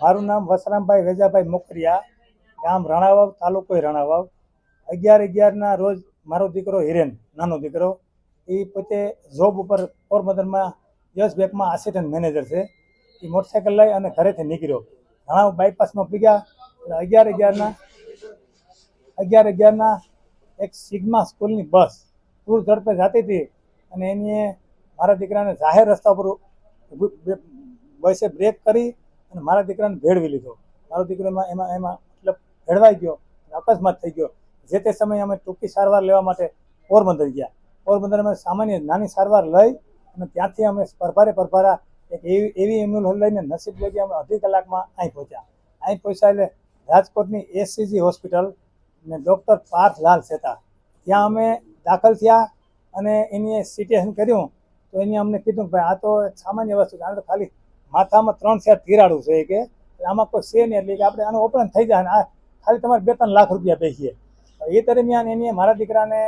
મારું નામ વસરામભાઈ વેજાભાઈ મોકરિયા, ગામ રણાવાવ, તાલુકો રણાવાવ. અગિયાર અગિયારના રોજ મારો દીકરો હિરેન, નાનો દીકરો, એ પોતે જોબ ઉપર પોરબંદરમાં યસ બેંકમાં આસિસ્ટન્ટ મેનેજર છે. એ મોટરસાઇકલ લઈ અને ઘરેથી નીકળ્યો. રણાવ બાયપાસમાં પીગ્યા એટલે અગિયાર અગિયારના અગિયાર અગિયારના એક સિગ્મા સ્કૂલની બસ પૂર ઝડપે જતી હતી અને એની મારા દીકરાને જાહેર રસ્તા ઉપર બસે બ્રેક કરી અને મારા દીકરાને ભેળવી લીધો. મારો દીકરો એમાં એમાં એમાં મતલબ ભેળવાઈ ગયો, અકસ્માત થઈ ગયો. જે તે સમયે અમે ટૂંકી સારવાર લેવા માટે પોરબંદર ગયા. પોરબંદર અમે સામાન્ય નાની સારવાર લઈ અને ત્યાંથી અમે પરભારે પરભારા એક એવી એવી એમ્બ્યુલન્સ લઈને નસીબ લગી અમે અઢી કલાકમાં અહીં પહોંચ્યા. અહીં પહોંચ્યા એટલે રાજકોટની એસસીજી હોસ્પિટલ ને ડૉક્ટર પાર્થ લાલ સેતા. ત્યાં અમે દાખલ થયા અને એની સિટેશન કર્યું. તો એને અમને કીધું કે ભાઈ આ તો સામાન્ય વસ્તુ છે. આ તો ખાલી માથામાં ત્રણ ચાર તિરાડું છે કે આમાં કોઈ છે નહીં, એટલે કે આપણે આનું ઓપરેશન થઈ જાય આ ખાલી તમારે બે ત્રણ લાખ રૂપિયા બેસીએ. એ દરમિયાન એની મારા દીકરાને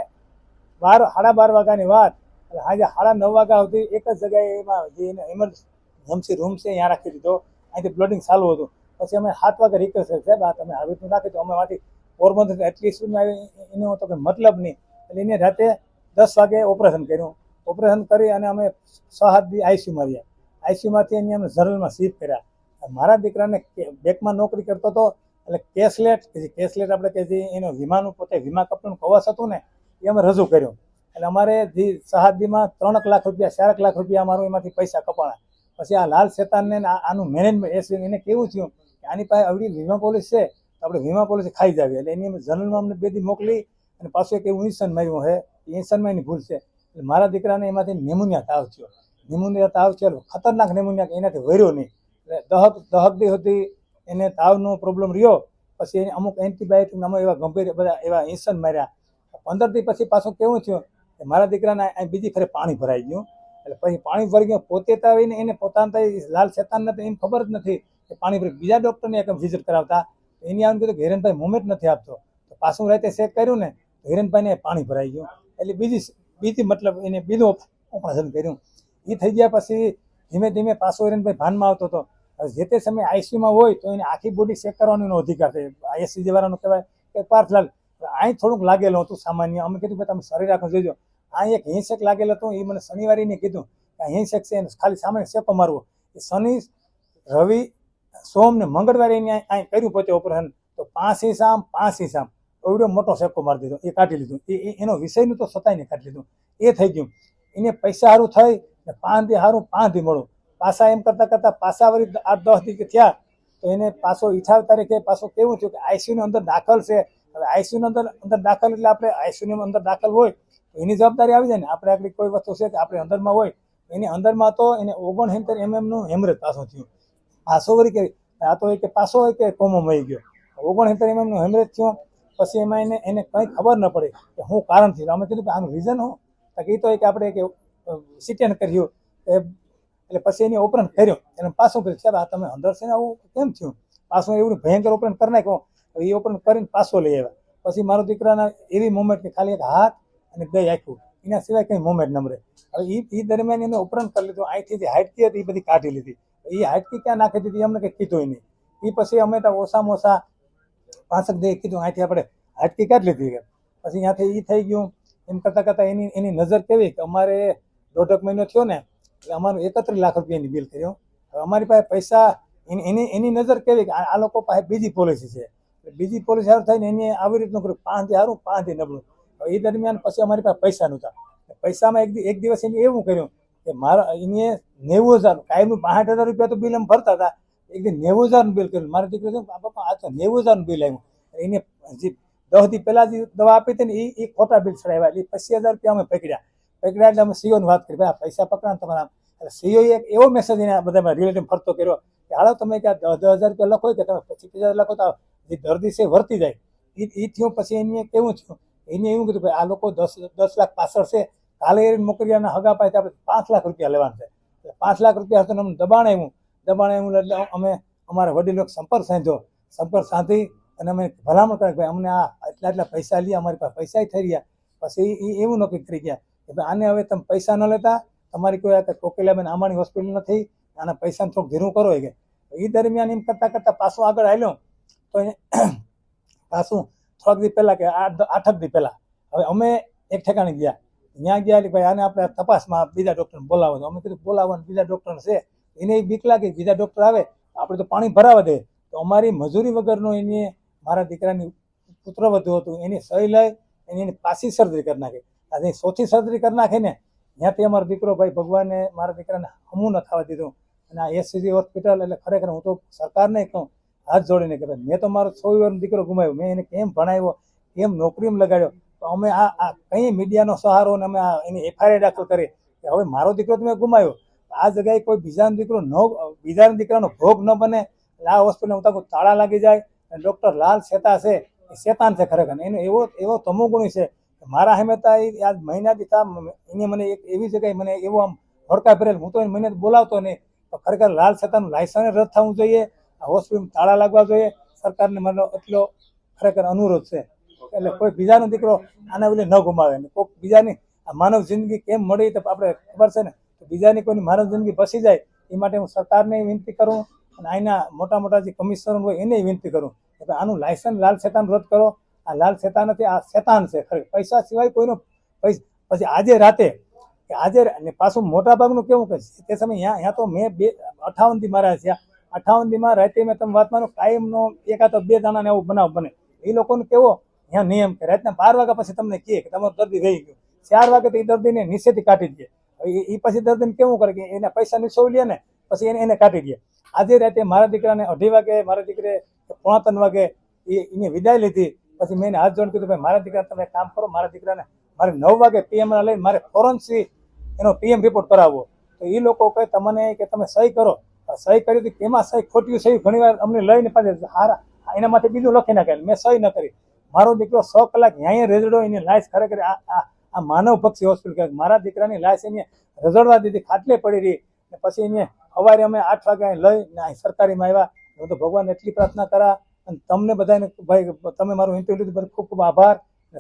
બાર, સાડા બાર વાગ્યાની વાત એટલે આજે સાડા નવ વાગ્યા સુધી એક જ જગ્યાએ એમાં જે એને ઇમરજન્સી રૂમ છે ત્યાં રાખી દીધો. અહીંથી બ્લડિંગ ચાલુ હતું. પછી અમે સાત વાગે રિક્વેસ્ટ સાહેબ, આ તમે આવી રીતનું રાખી તો અમે માંથી પોરબંદર એટલી સ્પીડમાં આવી એનો તો કંઈ મતલબ નહીં. એટલે એને રાતે દસ વાગે ઓપરેશન કર્યું. ઓપરેશન કરી અને અમે છ હાથ દી આઈસીયુમાં રહ્યા. આઈસીયુમાંથી એની અમે જનરલમાં શિફ્ટ કર્યા. મારા દીકરાને બેંકમાં નોકરી કરતો હતો, એટલે કેશલેટ, કે જે કેશલેટ આપણે કે એનો વીમાનું પોતે વીમા કંપનીનું કવચ હતું ને, એ અમે રજૂ કર્યું. એટલે અમારે જે સહાદીમાં ત્રણક લાખ રૂપિયા, ચારક લાખ રૂપિયા અમારું એમાંથી પૈસા કપાણા. પછી આ લાલ શેતાનને આનું મેનેજમેન્ટ એને કેવું થયું કે આની પાસે આવડી વીમા પોલિસી છે, તો આપણે વીમા પોલિસી ખાઈ જાવી. એટલે એની અમે જનરલમાં અમને બે દી મોકલી અને પાછું એક એવું ઇન્સન માર્યું એ ઇન્સનમાં એની ભૂલ છે. એટલે મારા દીકરાને એમાંથી નેમોનિયા તાવ થયો. નેમોનિયા તાવ થયો ખતરનાક નિમોનિયા એનાથી વર્યો નહીં. દહક દહક હતી, એને તાવનો પ્રોબ્લેમ રહ્યો, પછી એને અમુક એન્ટીબાયોટિક અમુક એવા ગંભીર બધા એવા ઇન્સન માર્યા. પંદર દી પછી પાછું કેવું થયું કે મારા દીકરાને બીજી ફરે પાણી ભરાઈ ગયું. એટલે પછી પાણી ભરી ગયું, પોતે તાવીને એને પોતાના લાલ શેતાનને તો એમ ખબર જ નથી કે પાણી ભરી બીજા ડૉક્ટરને એક વિઝિટ કરાવતા. એની આમ કીધું કે હિરેનભાઈ મુમેન્ટ નથી આપતો. તો પાછું રાતે ચેક કર્યું ને હિરેનભાઈને પાણી ભરાઈ ગયું. એટલે બીજી બીજી મતલબ એને બીજું ઓપરેશન કર્યું. એ થઈ ગયા પછી ધીમે ધીમે પાછો ભાઈ ભાનમાં આવતો હતો. જે તે સમયે આઈસીયુમાં હોય તો એને આખી બોડી ચેક કરવાનો એનો અધિકાર છે. આઈએસસી વાળાનો કહેવાય કે પાર્થલાલ અહીં થોડુંક લાગેલું હતું સામાન્ય. અમે કીધું કે તમે શરીર આખું જોજો આ એક હિંસેક લાગેલો હતો એ મને શનિવારે એને કીધું કે હિંસક છે, એને ખાલી સામાન્ય શેકો મારવો. એ શનિ, રવિ, સોમ ને મંગળવારે એને અહીં કર્યું પોતે ઓપરેશન તો પાંચ હિસામ પાંચ હિસામ એવડો મોટો શેકો મારી દીધો. એ કાઢી લીધું. એ- એનો વિષયનું તો સતાઈને કાઢી લીધું. એ થઈ ગયું. એને પૈસા સારું થઈ ને હારું દી મળું. પાસા એમ કરતાં કરતાં પાછા વળી આઠ દસ દિવસ થયા, તો એને પાછો ઈઠાવ તારીખે પાછો કેવું થયું કે આઈસીયુની અંદર દાખલ છે. હવે આઈસીયુની અંદર અંદર દાખલ એટલે આપણે આઈસીયુની અંદર દાખલ હોય એની જવાબદારી આવી જાય ને. આપણે આગળ કોઈ વસ્તુ છે કે આપણે અંદરમાં હોય, એની અંદરમાં તો એને ઓગણસિત્તેર એમએમનું હેમરેજ પાછો થયું. પાછો વળી કે આ તો હોય કે પાછો હોય કે કોમો મળી ગયો. ઓગણસિત્તેર એમએમનું હેમરેજ થયું, પછી એમાં એને એને કંઈ ખબર ન પડી કે હું કારણ થયું. અમે કીધું કે આનું રીઝન હું તો એ તો કે આપણે કે સિટેન કર્યું. એટલે પછી એની ઓપરેશન કર્યું. એને પાછું કર્યું. સાહેબ, આ તમે અંદર છે ને આવું કેમ થયું? પાછું એવું ભયંકર ઓપરેશન કરી નાખ્યું. એ ઓપરેશન કરીને પાછો લઈ આવ્યા. પછી મારો દીકરાના એવી મોમેન્ટ કે ખાલી એક હાથ અને દઈ આખું. એના સિવાય કંઈ મોમેન્ટ નમરે હવે એ દરમિયાન એને ઓપરેશન કરી લીધું. અહીંથી જે હાઇટકી હતી એ બધી કાઢી લીધી. એ હાઇટકી ક્યાં નાખી દીધી? અમને કંઈ કીધું નહીં. એ પછી અમે તો ઓછામાં ઓછા પાંસઠ દે કીધું. અહીંથી આપણે હાટકી કાઢી લીધી. પછી ત્યાંથી એ થઈ ગયું. એમ કરતાં કરતાં એની એની નજર કેવી? કે અમારે દોઢક મહિનો થયો ને, એટલે અમારું એકત્રીસ લાખ રૂપિયાની બિલ કર્યું. હવે અમારી પાસે પૈસા, એની એની નજર કેવી કે આ લોકો પાસે બીજી પોલિસી છે. બીજી પોલિસી સારું થઈને એને આવી રીતનું કર્યું. પાંચથી સારું, પાંચથી નબળું. એ દરમિયાન પછી અમારી પાસે પૈસા નહોતા. પૈસામાં એક એક દિવસ એને એવું કર્યું કે મારા, એને નેવું હજાર, કાયમનું બાસઠ હજાર રૂપિયા તો બિલ એમ ભરતા હતા. એક દી નેવું હજારનું બિલ કર્યું. મારા દીકરી બાપા આ તો નેવું હજારનું બિલ આવ્યું. એને જે દસ દી પહેલા જે દવા આપી હતી ને એ એ ખોટા બિલ ચડાવ્યા. એટલે પચીસ હજાર રૂપિયા અમે પકડ્યા એટલે અમે સીઓની વાત કરી, ભાઈ પૈસા પકડા તમારા એટલે સીઓ એક એવો મેસેજ એને બધા રિલેટિવ ફરતો કર્યો કે, હાલો, તમે કે દસ દસ હજાર રૂપિયા લખો કે તમે પચીસ હજાર લખો તો જે દર્દી છે વર્તી જાય. એ એ થયું, પછી એને કેવું થયું, એને એવું કીધું, ભાઈ, આ લોકો દસ દસ લાખ પાછળ છે, કાલે એ મોકરિયાના હગા પાસે આપણે પાંચ લાખ રૂપિયા લેવાના છે. પાંચ લાખ રૂપિયા હતો અમને દબાણ આવ્યું દબાણ આવ્યું એટલે અમે અમારા વડીલો સંપર્ક સાંધ્યો. સંપર્ક સાંધી અને અમે ભલામણ કરે ભાઈ, અમને આ એટલા એટલા પૈસા લઈએ અમારી પાસે પૈસા થઈ રહ્યા. પછી એ એવું નક્કી કરી ગયા. કે આને હવે તમે પૈસા ન લેતા, તમારી કોઈ કોકિલાબેન આમાણી હોસ્પિટલ નથી, આના પૈસાને થોડુંક ધીરું કરો કે. એ દરમિયાન એમ કરતાં કરતાં પાછું આગળ આવ્યો તો પાછું થોડાક દી પહેલાં કે આઠ આઠક દી પહેલાં, હવે અમે એક ઠેકાણે ગયા. ત્યાં ગયા એટલે ભાઈ આને આપણે તપાસમાં બીજા ડૉક્ટરને બોલાવો તો અમે કીધું બોલાવવાનું બીજા ડૉક્ટર છે, એને બીક લાગે બીજા ડૉક્ટર આવે આપણે તો પાણી ભરાવા દે. તો અમારી મજૂરી વગરનો એને મારા દીકરાની પુત્ર વધુ હતું, એની સહી લઈ એની એની પાછી સર્જરી કરી નાખી. આજે સોથી સર્જરી કરી નાખી ને ત્યાંથી અમારો દીકરો ભાઈ ભગવાને મારા દીકરાને હમું ન થવા દીધું. અને આ એસસીજી હોસ્પિટલ એટલે ખરેખર હું તો સરકારને કહું, હાથ જોડીને કે મેં તો મારો છ વર્ષનો દીકરો ગુમાવ્યો. મેં એને કેમ ભણાવ્યો? કેમ નોકરીમાં લગાડ્યો? તો અમે આ આ કંઈ મીડિયાનો સહારો અને અમે આ એની એફઆઈઆર દાખલ કરી. કે હવે મારો દીકરો તો મેં ગુમાવ્યો. આ જગ્યાએ કોઈ બીજાનો દીકરો ન, બીજાના દીકરાનો ભોગ ન બને. એટલે આ હોસ્પિટલ હું તાળા લાગી જાય. અને ડૉક્ટર લાલ શેતા છે. એ શેતાન છે ખરેખર. એનો એવો એવો તમોગુણી છે મારા હેમેતા એ આજ મહિનાથી તા એને મને એક એવી જગ્યાએ મને એવો આમ હડકા ભરેલ હું તો એને મહિને બોલાવતો નહીં. તો ખરેખર લાલ શેતાનું લાયસન્સ રદ થવું જોઈએ. આ હોસ્પિટલ તાળા લાગવા જોઈએ. સરકારને મારો એટલો ખરેખર અનુરોધ છે. એટલે કોઈ બીજાનો દીકરો આના બદલે ન ગુમાવે. ને કોઈક બીજાની આ માનવ જિંદગી કેમ મળી તો આપણે ખબર છે ને. તો બીજાની કોઈની માનવ જિંદગી બસી જાય, એ માટે હું સરકારને વિનંતી કરું અને અહીંના મોટા મોટા જે કમિશનર હોય એને વિનંતી કરું કે આનું લાયસન્સ લાલ છેતાનું રદ કરો. આ લાલ શેતાન નથી, આ શેતાન છે ખરી. પૈસા સિવાય કોઈનો પૈસા, પછી આજે રાતે કે આજે અને પાછું મોટા ભાગનું કેવું કે તે સમય અહીંયા અહીંયા તો મેં બે અઠાવન દી મારા છે. અઠાવન દીમાં રાતે મેં તમે વાત માનો કાયમનો એકાદ બે દાણા એવું બનાવ બને. એ લોકોને કેવો અહીંયા નિયમ કે રાતના બાર વાગ્યા પછી તમને કહે કે તમારું દર્દી રહી ગયું. ચાર વાગે તો એ દર્દીને નીચેથી કાઢી દે. એ પછી દર્દીને કેવું કરે કે એના પૈસા નીચોવી લે ને, પછી એને એને કાઢી દે. આજે રાતે મારા દીકરાને અઢી વાગે, મારા દીકરે પોણા ત્રણ વાગે એ એને વિદાય લીધી. પછી મેં હાથ જોડ કીધું, ભાઈ, મારા દીકરા તમે કામ કરો, મારા દીકરાને મારે નવ વાગે પીએમ લઈને મારે ફોરન્સી એનો પીએમ રિપોર્ટ કરાવવો. તો એ લોકો કહે, તમને કે તમે સહી કરો. સહી કરી હતી તેમાં સહી? ખોટી સહી? ઘણી વાર અમને લઈને પાછી હારા એના માટે બીજું લખી નાખેલ મેં સહી ન કરી. મારો દીકરો સો કલાક અહીંયા રેઝડો એની લાશ ખરેખર આ આ માનવ પક્ષી હોસ્પિટલ મારા દીકરાની લાશ એને રઝડવા દીધી, ખાટલે પડી રહી. ને પછી એને સવારે અમે આઠ વાગે લઈ ને સરકારીમાં આવ્યા. હું તો ભગવાન એટલી પ્રાર્થના કરા. અને તમને બધાને ભાઈ, તમે મારું ઇન્ટરવ્યુ લીધું ખૂબ ખૂબ આભાર.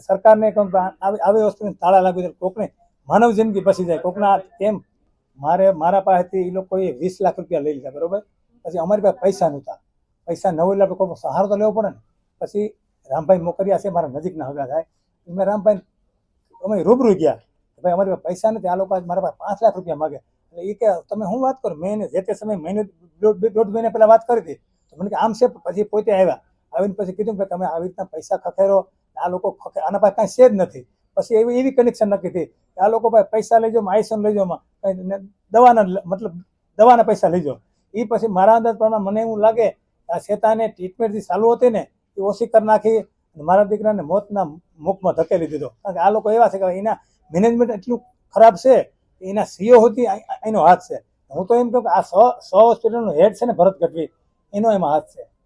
સરકારને કહું આવી વસ્તુને તાળા લાગુ દે, કોકને માનવ જિંદગી બસી જાય, કોકના કેમ? મારે, મારા પાસેથી એ લોકોએ વીસ લાખ રૂપિયા લઈ લીધા, બરોબર? પછી અમારી પાસે પૈસા નહોતા. પૈસા ન હોય એટલે કોઈનો સહારો તો લેવો પડે ને? પછી રામભાઈ મોકરિયા છે, મારા નજીકના હગા થાય. મેં રામભાઈ, અમે રૂબરૂ ગયા. ભાઈ, અમારી પાસે પૈસા નથી, આ લોકો આજ મારા પાસે પાંચ લાખ રૂપિયા માગે એટલે એ કે, તમે શું વાત કરો? મેં જે તે સમયે મહિને દોઢ મહિના પહેલાં વાત કરી હતી. મને કે આમ છે, પછી પોતે આવ્યા. આવીને પછી કીધું કે તમે આવી રીતના પૈસા ખખેરો. આ લોકો ખખે, આના પાસે કાંઈ છે જ નથી. પછી એવી એવી કનેક્શન નક્કી થઈ આ લોકો પાસે પૈસા લઈ માયસન લેજો દવાના મતલબ દવાના પૈસા લઈ જાઓ. એ પછી મારા અંદાજ પ્રમાણે મને એવું લાગે કે આ શેતાને ટ્રીટમેન્ટ જે ચાલુ હતી ને, એ ઓછી કરી નાખી મારા દીકરાને મોતના મુખમાં ધકેલી દીધો. કારણ કે આ લોકો એવા છે કે એના મેનેજમેન્ટ એટલું ખરાબ છે એના સીઓ હતી એનો હાથ છે. હું તો એમ કહું કે આ સો સો હોસ્પિટલનો હેડ છે ને ભરત ગઢવી. એનો એમાં હાથ છે.